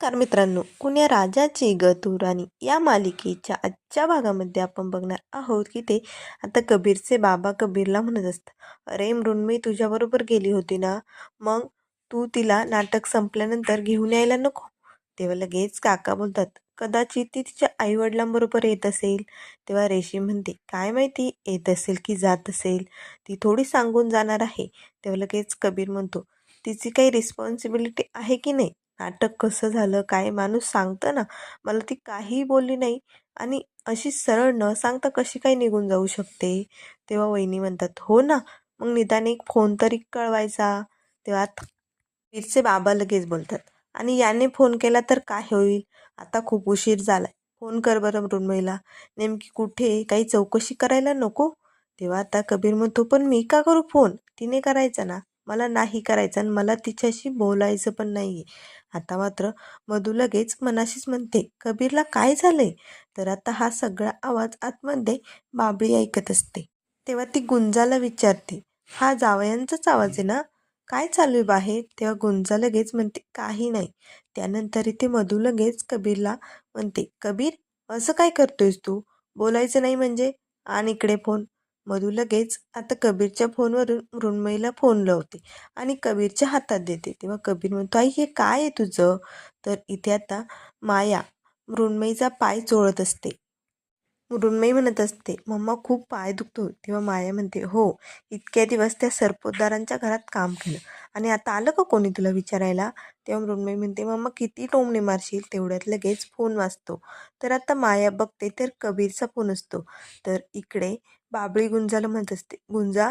नमस्कार मित्रांनो कुण्या राजाची ग तू राणी या मालिकेच्या आजच्या भागामध्ये आपण बघणार आहोत की ते आता कबीरचे बाबा कबीरला म्हणत असतात. अरे मृण्मयी तुझ्याबरोबर गेली होती ना? मग तू तिला नाटक संपल्यानंतर घेऊन यायला नको? तेव्हा लगेच काका बोलतात कदाचित ती तिच्या आईवडिलांबरोबर येत असेल. तेव्हा रेशी म्हणते काय माहिती येत असेल की जात असेल ती थोडी सांगून जाणार आहे. तेव्हा लगेच कबीर म्हणतो तिची काही रिस्पॉन्सिबिलिटी आहे की नाही? नाटक कसं झालं काय माणूस सांगतं ना मला ती काहीही बोलली नाही. आणि अशी सरळ न सांगता कशी काय निघून जाऊ शकते? तेव्हा वहिनी म्हणतात हो ना मग निदान एक फोन तरी कळवायचा. तेव्हा वीरचे बाबा लगेच बोलतात आणि याने फोन केला तर काय होईल? आता खूप उशीर झालाय. फोन कर बरं मृण्मयीला. नेमकी कुठे काही चौकशी करायला नको? तेव्हा आता कबीर म्हणतो पण मी का करू फोन? तिने करायचा ना. मला नाही करायचं आणि मला तिच्याशी बोलायचं पण नाही आहे आता मात्र मधू लगेच मनाशीच म्हणते कबीरला काय झालंय? तर आता हा सगळा आवाज आतमध्ये बाबळी ऐकत असते. तेव्हा ती गुंजाला विचारते हा जावयांचाच आवाज आहे ना? काय चालू आहे बाहेर? तेव्हा गुंजा लगेच म्हणते काही नाही. त्यानंतर इथे मधू लगेच कबीरला म्हणते कबीर असं काय करतोयस तू? बोलायचं नाही म्हणजे? आणि इकडे फोन. मधू लगेच आता कबीरच्या फोनवरून मृण्मयीला फोन लावते आणि कबीरच्या हातात देते. तेव्हा कबीर म्हणतो आई हे काय आहे तुझं? तर इथे आता माया मृण्मयीचा पाय चोळत असते. मृण्मयी म्हणत असते मम्मा खूप पाय दुखतो. तेव्हा माया म्हणते हो इतक्या दिवस त्या सरपोतदारांच्या घरात काम केलं. आणि आता आलं का कोणी तुला विचारायला? तेव्हा मृण्मयी म्हणते मम्मा किती टोमणे मारशील? तेवढ्यात लगेच फोन वाचतो तर आता माया बघते तर कबीरचा फोन असतो. तर इकडे बाबळी गुंजाला म्हणत असते गुंजा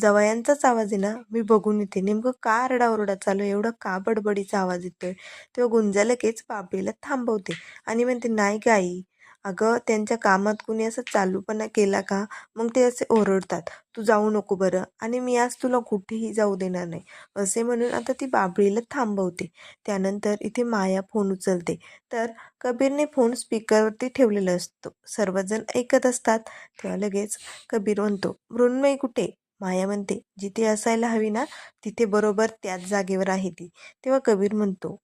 जवयांचाच आवाज आहे ना? मी बघून येते. नेमकं का आरडाओरडा चालू आहे? एवढा का बडबडीचा आवाज येतोय? तेव्हा गुंजा लगेच बाबळीला थांबवते आणि म्हणते नाही गाई अगं त्यांच्या कामात कुणी असं चालूपणा केला का? मग ते असे ओरडतात. तू जाऊ नको बरं. आणि मी आज तुला कुठेही जाऊ देणार नाही. असे म्हणून आता ती बाबळीला थांबवते. त्यानंतर इथे माया फोन उचलते. तर कबीरने फोन स्पीकरवरती ठेवलेला असतो. सर्वजण ऐकत असतात. तेव्हा लगेच कबीर म्हणतो मृण्मयी कुठे? माया म्हणते जिथे असायला हवी ना तिथे बरोबर त्याच जागेवर आहे ती. तेव्हा कबीर म्हणतो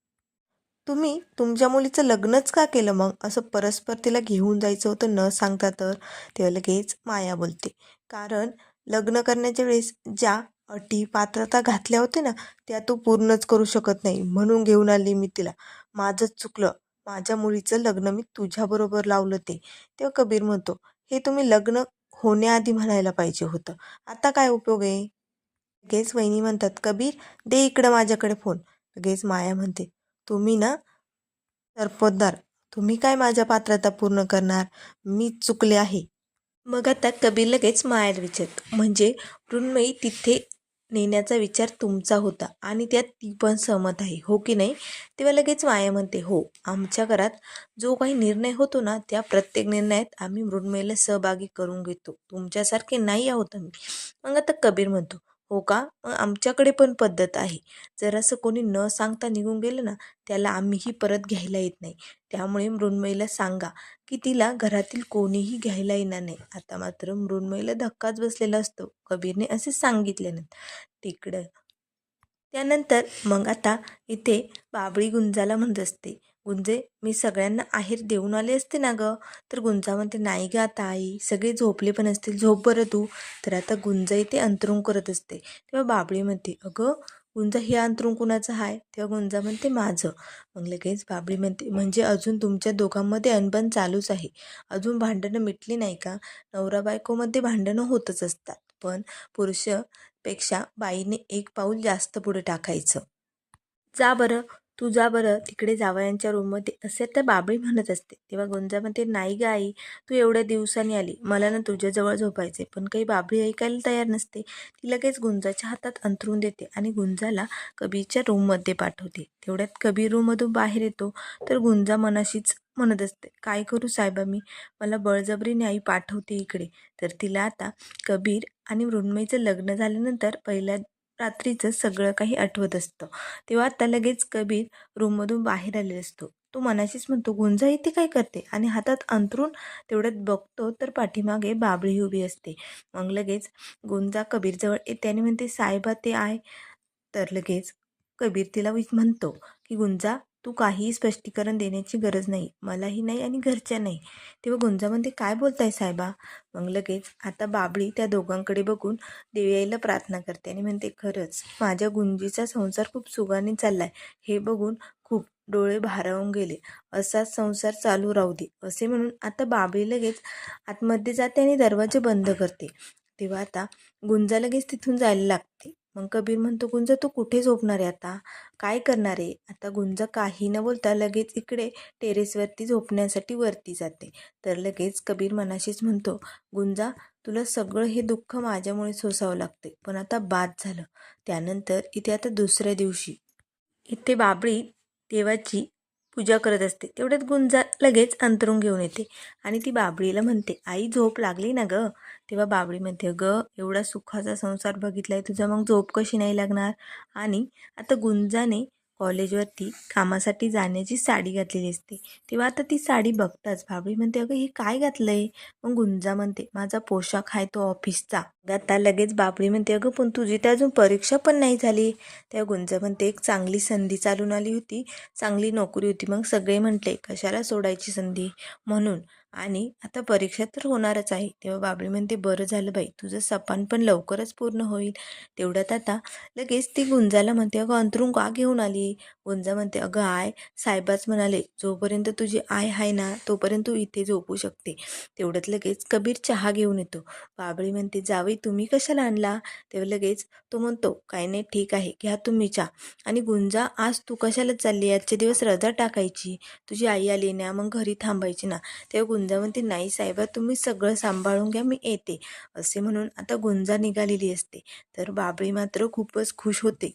तुम्ही तुमच्या मुलीचं लग्नच का केलं मग? असं परस्पर तिला घेऊन जायचं होतं न सांगता तर? तेव्हा लगेच माया बोलते. कारण लग्न करण्याच्या वेळेस ज्या अटी पात्रता घातल्या होत्या ना त्या तू पूर्णच करू शकत नाही. म्हणून घेऊन आली मी तिला. माझंच चुकलं. माझ्या मुलीचं लग्न मी तुझ्याबरोबर लावलं ते. तेव्हा कबीर म्हणतो हे तुम्ही लग्न होण्याआधी म्हणायला पाहिजे होतं. आता काय उपयोग आहे? लगेच वहिनी म्हणतात कबीर दे इकडं माझ्याकडे फोन. लगेच माया म्हणते तुम्ही ना सरपोतदार. तुम्ही काय माझ्या पात्रता पूर्ण करणार? मी चुकले आहे. मग आता कबीर लगेच मायाला विचारत. म्हणजे मृण्मयी तिथे नेण्याचा विचार तुमचा होता आणि त्यात ती पण सहमत आहे हो की नाही? तेव्हा लगेच माया म्हणते हो. आमच्या घरात जो काही निर्णय होतो ना त्या प्रत्येक निर्णयात आम्ही मृण्मयीला सहभागी करून घेतो. तुमच्यासारखे नाही आहोत आम्ही. मग आता कबीर म्हणतो हो का? आमच्याकडे पण पद्धत आहे. जर असं कोणी न सांगता निघून गेलं ना त्याला आम्हीही परत घ्यायला येत नाही. त्यामुळे मृण्मयीला सांगा की तिला घरातील कोणीही घ्यायला येणार नाही. आता मात्र मृण्मयीला धक्काच बसलेला असतो. कबीरने असे सांगितले तिकडं. त्यानंतर मग आता इथे बाबळी गुंजाला म्हणत असते. गुंजे मी सगळ्यांना आहेर देऊन आले असते ना गं? तर गुंजा म्हणते नाही गं आता आई सगळे झोपले पण असतील. झोप बरं तू. तर आता गुंजाई ते अंतरुण करत असते. तेव्हा बाबळी म्हणते अगं गुंजा हे अंतरुण कुणाचं आहे तेव्हा गुंजा म्हणते माझं. मग लगेच बाबळी म्हणते म्हणजे अजून तुमच्या दोघांमध्ये अनबन चालूच आहे. अजून भांडणं मिटली नाही का? नवरा बायकोमध्ये भांडणं होतच असतात. पण पुरुषपेक्षा बाईने एक पाऊल जास्त पुढे टाकायचं. जा बरं. तू जा बरं तिकडे जावयांच्या रूममध्ये. असे तर बाबळी म्हणत असते. तेव्हा गुंजा म्हणते नाही ग आई तू एवढ्या दिवसांनी आली. मला ना तुझ्याजवळ झोपायचे पण काही बाबळी ऐकायला तयार नसते. ती लगेच गुंजाच्या हातात अंथरून देते आणि गुंजाला कबीरच्या रूममध्ये पाठवते. तेवढ्यात कबीर रूममधून बाहेर येतो. तर गुंजा मनाशीच म्हणत असते काय करू साहेबा मी? मला बळजबरीने आई पाठवते इकडे. तर तिला आता कबीर आणि मृण्मयीचं लग्न झाल्यानंतर पहिल्या रात्रीचं सगळं काही आठवत असतं. तेव्हा आता लगेच कबीर रूममधून बाहेर आलेला असतो. तो मनाशीच म्हणतो गुंजा इथे काय करते? आणि हातात अंतरून तेवढ्यात बघतो तर पाठीमागे बाबळी उभी असते. मग लगेच गुंजा कबीरजवळ येते आणि म्हणते साहेबा ते आहे. तर लगेच कबीर तिला म्हणतो की गुंजा तू काहीही स्पष्टीकरण देण्याची गरज नाही मलाही नाही आणि घरच्या नाही. तेव्हा गुंजा म्हणते काय बोलताय साहेबा? मग लगेच आता बाबळी त्या दोघांकडे बघून देवयाईला प्रार्थना करते. आणि म्हणते खरंच माझ्या गुंजीचा संसार खूप सुगाने चाललाय. हे बघून खूप डोळे भारावून गेले. असाच संसार चालू राहू दे. असे म्हणून आता बाबळी लगेच आतमध्ये जाते आणि दरवाजे बंद करते. तेव्हा आता गुंजा लगेच तिथून जायला लागते. मग कबीर म्हणतो गुंज तू कुठे झोपणार आहे आता? काय करणार आहे? आता गुंजा काही न बोलता लगेच इकडे टेरेसवरती झोपण्यासाठी वरती जाते. तर लगेच कबीर मनाशीच म्हणतो गुंजा तुला सगळं हे दुःख माझ्यामुळे सोसावं लागते पण आता बाद झालं. त्यानंतर इथे आता दुसऱ्या दिवशी. इथे बाबळी देवाची पूजा करत असते. तेवढ्यात गुंजा लगेच अंतरून घेऊन येते आणि ती बाबळीला म्हणते आई झोप लागली ना गं? तेव्हा बाबळी म्हणते ग एवढा सुखाचा संसार बघितलाय तुझा मग झोप कशी नाही लागणार? आणि आता गुंजाने कॉलेजवरती कामासाठी जाण्याची साडी घातलेली असते. तेव्हा आता ती साडी बघताच बाबडी म्हणते अगं हे काय घातलंय? मग गुंजा म्हणते माझा पोशाख आहे तो ऑफिसचा. आता लगेच बाबळी म्हणते अगं पण तुझी तर अजून परीक्षा पण नाही झाली. तेव्हा गुंजा म्हणते एक चांगली संधी चालून आली होती चांगली नोकरी होती. मग सगळे म्हटले कशाला सोडायची संधी? म्हणून आणि आता परीक्षा तर होणारच आहे. तेव्हा बाबळी म्हणते बरं झालं बाई तुझं सपान पण लवकरच पूर्ण होईल. तेवढ्यात आता लगेच ती गुंजाला म्हणते अगं अंतरून का घेऊन आली? गुंजा म्हणते अगं आय साहेबाच म्हणाले जोपर्यंत तुझी आय आहे ना तोपर्यंत तू इथे झोपू शकते. तेवढ्यात लगेच कबीर चहा घेऊन येतो. बाबळी म्हणते जावई तुम्ही कशाला आणला? तेव्हा लगेच तो म्हणतो काय नाही ठीक आहे घ्या तुम्ही चहा. आणि गुंजा आज तू कशाला चालली? आजचे दिवस रजा टाकायची. तुझी आई आली ना मग घरी थांबायची ना. तेव्हा गुंजा म्हणते नाही साहेबा तुम्ही सगळं सांभाळून घ्या मी येते. असे म्हणून आता गुंजा निघालेली असते. तर बाबळी मात्र खूपच खुश होते.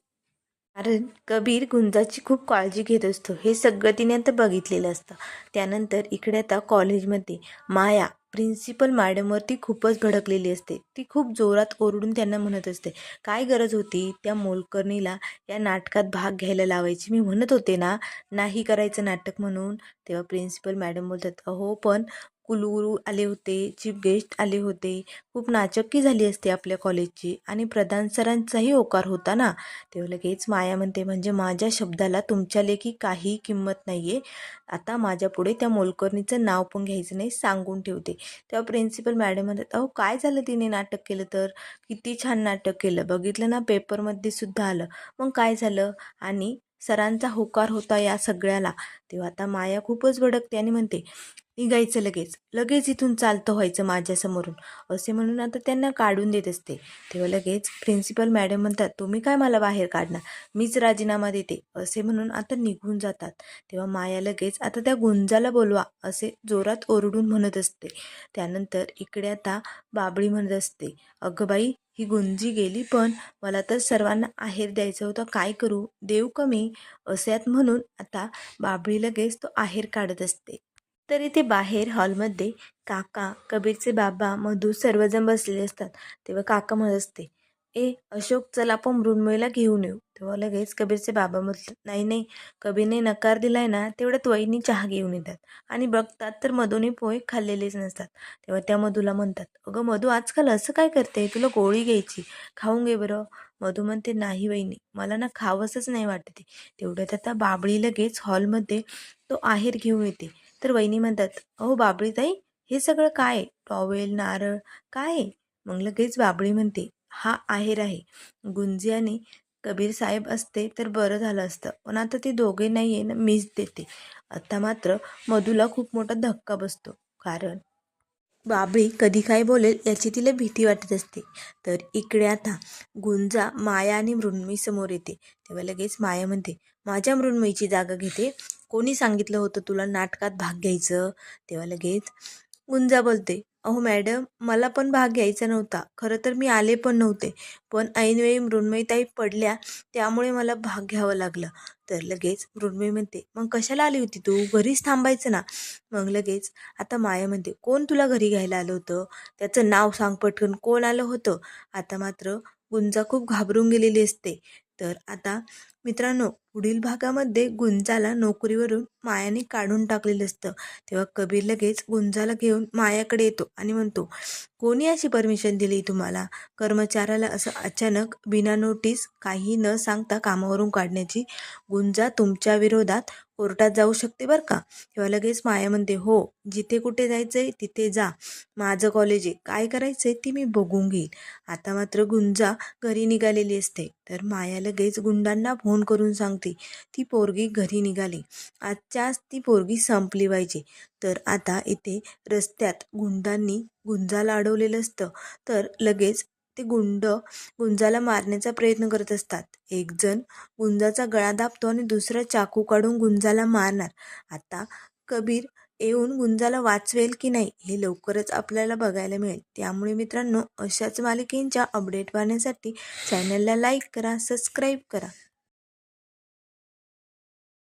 कारण कबीर गुंजाची खूप काळजी घेत असतो. हे सगळं तिने आता बघितलेलं असतं. त्यानंतर इकडे आता कॉलेजमध्ये माया प्रिन्सिपल मॅडमवरती खूपच भडकलेली असते. ती खूप जोरात ओरडून त्यांना म्हणत असते काय गरज होती त्या मोलकर्णीला या नाटकात भाग घ्यायला लावायची? मी म्हणत होते ना नाही करायचं नाटक म्हणून. तेव्हा प्रिन्सिपल मॅडम बोलतात हो पण कुलगुरू आले होते चीफ गेस्ट आले होते. खूप नाचक्की झाली असते आपल्या कॉलेजची आणि प्रधान सरांचाही होकार होता ना. तेव्हा लगेच माया म्हणते म्हणजे माझ्या शब्दाला तुमच्या लेखी काही किंमत नाही आहे आता माझ्यापुढे त्या मोलकर्णीचं नाव पण घ्यायचं नाही सांगून ठेवते. तेव्हा प्रिन्सिपल मॅडम म्हणतात अहो काय झालं तिने नाटक केलं तर? किती छान नाटक केलं. बघितलं ना पेपरमध्ये सुद्धा आलं. मग काय झालं? आणि सरांचा होकार होता या सगळ्याला. तेव्हा आता माया खूपच भडकते आणि म्हणते निघायचं लगेच. लगेच इथून चालतं व्हायचं माझ्यासमोरून. असे म्हणून आता त्यांना काढून देत असते. तेव्हा लगेच प्रिन्सिपल मॅडम म्हणतात तुम्ही काय मला बाहेर काढणार? मीच राजीनामा देते. असे म्हणून आता निघून जातात. तेव्हा माया लगेच आता त्या गुंजाला बोलवा असे जोरात ओरडून म्हणत असते. त्यानंतर इकडे आता बाबळी म्हणत असते अगं बाई ही गुंजी गेली पण मला तर सर्वांना आहेर द्यायचं होतं. काय करू? देव कमी असेत म्हणून आता बाबळी लगेच तो आहेर काढत असते. तरी ते बाहेर हॉलमध्ये काका कबीरचे बाबा मधू सर्वजण बसलेले असतात. तेव्हा काका म्हणत असते ए अशोक चल आपण मृण्मयला घेऊन येऊ. तेव्हा लगेच कबीरचे बाबा म्हटलं नाही नाही कबीरने नकार दिलाय ना तेवढ्यात वहिनी चहा घेऊन येतात. आणि बघतात तर मधूने पोहे खाल्लेलेच नसतात. तेव्हा त्या मधूला म्हणतात अगं मधू आजकाल असं काय करते तुला गोळी घ्यायची. खाऊन घे बरं. मधू म्हणते नाही वहिनी मला ना खावंसच नाही वाटते तेवढ्यात आता बाबळी लगेच हॉलमध्ये तो आहेर घेऊन येते. तर वहिनी म्हणतात अहो बाबळी ताई हे सगळं काय टॉवेल नारळ काय आहे? मग लगेच बाबळी म्हणते हा आहेर आहे. गुंजी आणि कबीर साहेब असते तर बरं झालं असतं. पण आता ते दोघे नाही आहे ना मीच देते. आता मात्र मधूला खूप मोठा धक्का बसतो. कारण बाबळी कधी काय बोलेल याची तिला भीती वाटत असते. तर इकडे आता गुंजा माया आणि मृण्मयी समोर येते. तेव्हा लगेच माया म्हणते माझ्या मृण्मयीची जागा घेते. कोणी सांगितलं होतं तुला नाटकात भाग घ्यायचं? तेव्हा लगेच गुंजा बोलते अहो मॅडम मला पण भाग घ्यायचा नव्हता. खरं तर मी आले पण नव्हते. पण ऐनवेळी मृण्मयीताई पडल्या त्यामुळे मला भाग घ्यावा लागलं. तर लगेच मृण्मयी म्हणते मग कशाला आली होती तू? घरीच थांबायचं ना. मग लगेच आता माया म्हणते कोण तुला घरी घ्यायला आलं होतं? त्याचं नाव सांग पटकन. कोण आलं होतं? आता मात्र गुंजा खूप घाबरून गेलेली असते. तर आता मित्रांनो पुढील भागामध्ये गुंजाला नोकरीवरून मायाने काढून टाकलेलं असतं. तेव्हा कबीर लगेच गुंजाला घेऊन मायाकडे येतो आणि म्हणतो कोणी अशी परमिशन दिली तुम्हाला? कर्मचाऱ्याला असं अचानक बिना नोटीस काही न सांगता कामावरून काढण्याची? गुंजा तुमच्या विरोधात कोर्टात जाऊ शकते बरं का? तेव्हा लगेच माया म्हणते हो जिथे कुठे जायचं आहे तिथे जा. माझं कॉलेज आहे. काय करायचं आहे ती मी बघून घेईल आता मात्र गुंजा घरी निघालेली असते. तर माया लगेच गुंडांना फोन करून सांगते ती पोरगी घरी निघाली. आजच्याच ती पोरगी संपली पाहिजे. तर आता इथे रस्त्यात गुंडांनी गुंजाला अडवलेलं असतं. तर लगेच ते गुंड गुंजाला मारण्याचा प्रयत्न करत असतात. एकजण गुंजाचा गळा दाबतो आणि दुसरा चाकू काढून गुंजाला मारणार. आता कबीर येऊन गुंजाला वाचवेल की नाही हे लवकरच आपल्याला बघायला मिळेल. त्यामुळे मित्रांनो अशाच मालिकेंच्या अपडेट पाहण्यासाठी चॅनलला लाईक करा सबस्क्राईब करा.